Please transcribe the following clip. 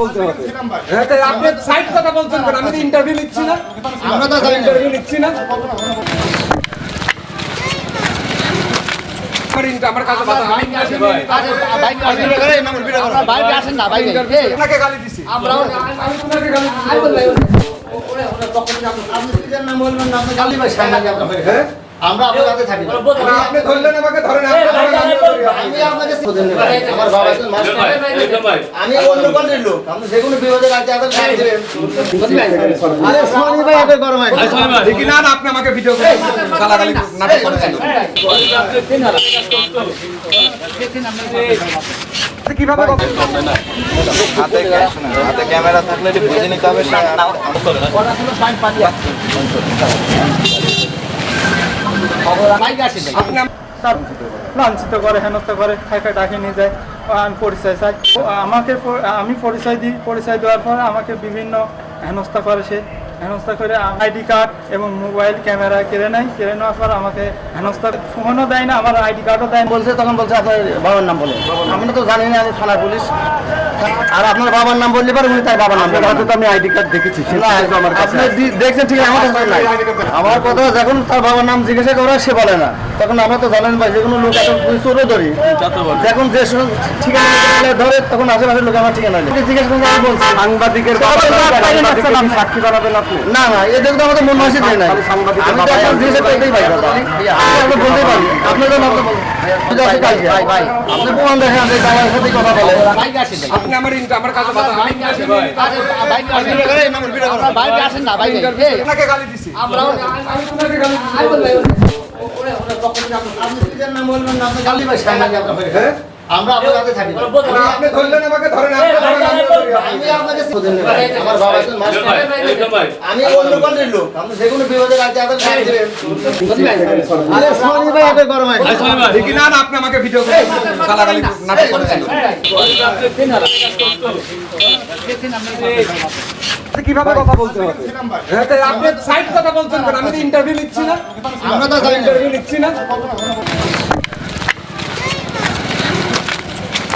বলতে হবে হ্যাঁ আপনি সাইড কথা বলছেন কেন আমি তো ইন্টারভিউ নিচ্ছি না আমরা তো ইন্টারভিউ নিচ্ছি না আমার কাছে বাধা আমি interview নিয়ে নিতে আরে, হবে। বাইক আর ভিডিও করে, না, ভিডিও করো। বাইরে আসেন না, বাইরে। আপনাকে গালি দিছি আমরাও- আমি তোমাকে গালি দিছি আপনি নাম বলবেন না, আপনি গালি ভাই, সামনে গিয়ে আপনার হয়ে গেছে। হ্যাঁ আমরা আপনার থাকি আপনি ধরলেন আমাকে ধরেন আমি আপনাকে। আমার বাবা একজন। আমি অন্য লোক আপনি যে কোনো বিপদে রাখতে আপনার গালি দেবেন আরে সোনি ভাই এত গরম হয় দেখি না না আপনি আমাকে ভিডিও করে গালাগালি নাটক করেছেন কীভাবে হাতে হাতে ক্যামেরা থাকলে বুঝে নিতে হবে লাঞ্ছিত করে হেনস্থা করে খাইকা ডাকে নিয়ে যায়। পরিচয় চাই। আমাকে আমি পরিচয় দিই পরিচয় দেওয়ার পর আমাকে বিভিন্ন হেনস্থা করে সে। হেনস্থা করে আইডি কার্ড এবং মোবাইল ক্যামেরা কেড়ে নেয়। কেড়ে নেওয়ার পর আমাকে হেনস্থা ফোনও দেয় না আমার আইডি কার্ডও দেয় বলছে তখন বলছে আপনার বাবার নাম বলে আমি তো জানি না আমি থানা পুলিশ। আর আপনার বাবার নাম বললে পারে উনি তার বাবার নাম বলবেন। তো আমি আইডি কার্ড দেখেছি আপনি দেখছেন ঠিক আছে, আমার কাছে নাই। আমার কথা যখন তার বাবার নাম জিজ্ঞাসা করে সে বলে না। তখন আমরা তো জানেন ভাই যে কোনো লোক এত চোরও ধরি যখন যে ঠিকানা ধরে তখন আশেপাশের লোক আমার ঠিকানা নেই। জিজ্ঞাসা করলে আমি বলছি। সাংবাদিকের সাক্ষী জানাবেন আপনি। না না এদের তো আমাদের মন মাসে দেয় না আমি তো আপনার জিজ্ঞাসা করতেই পারি দাদা আপনি বলতেই পারি। আপনি নাম ভাই আপনি প্রমাণ দেখেন আপনি আমার সাথে কথা বলে আপনি আমার ইন্টার- আমার কাছে বাধা আমি interview নিয়ে নিতে হবে। বাইরে আসেন না বাইরে আপনাকে গালি দিছি আমরাও- আমি তোমাকে গালি দিছি আপনি নিজের নাম বলবেন না আপনি গালি ভাই সামনে গিয়ে আপনার আমরা আপনার সাথে থাকি না। না, আপনি ধরলেন আমাকে ধরেন আমার বাবা একজন মাস্টার। আমি অন্য কোয়ালিটির লোক আপনি যে কোনো বিপদে রাখতে আপনার গালি দেবেন আরে সোনি ভাই এত গরম দেখি না না আপনি আমাকে ভিডিও করে গালাগালি নাটক করেছেন কীভাবে কথা বলতে হবে আপনি সাইড কথা বলছেন আমি তো ইন্টারভিউ নিচ্ছি না আমরা তো ইন্টারভিউ নিচ্ছি না